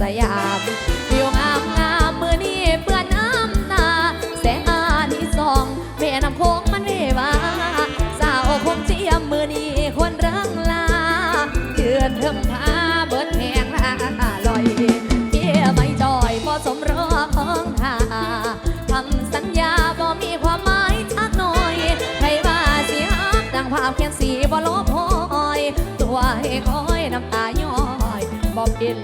สยามวิวงามงามมือนี้เปื้อนน้ำตาแสงอานิสองแม่น้ำโคงมันเววาสาวคงเจียมมือนี้คนรังลาเดือนเทิงพาเบิดแหงลาลอยเกี่ยไม่จอยพอสมรอของทาคำสัญญาบ่มีความหมายชักหน่อยใครว่าสิฮักดังภาพเขียนสีบ่ลบหอย ตัวให้คอยน้ำตาย้อยบ่เป็น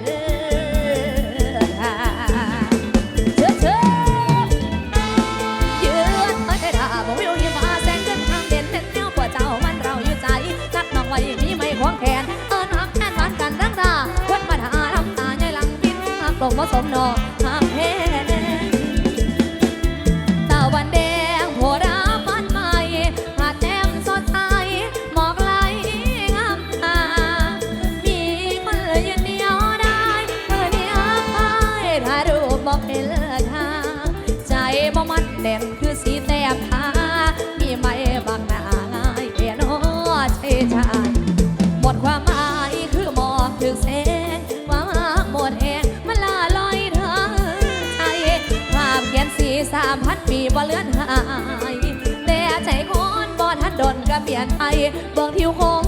บินหักลงผสมนอหักแพ้ตะวันแดงโผราฟันใหม่หาดแจ่มสดใสหมอกไหลงามตามีคนเลยยืนเดียวได้เมื่อเดียวไปถ่ายรูปบอกให้เลิกทางใจบ่มันแน่นคือสีแต้มทา ปีบ่เลือนหายแต่ใจคนบ่ทันดนก็เปลี่ยนไปเบิ่งทิวคง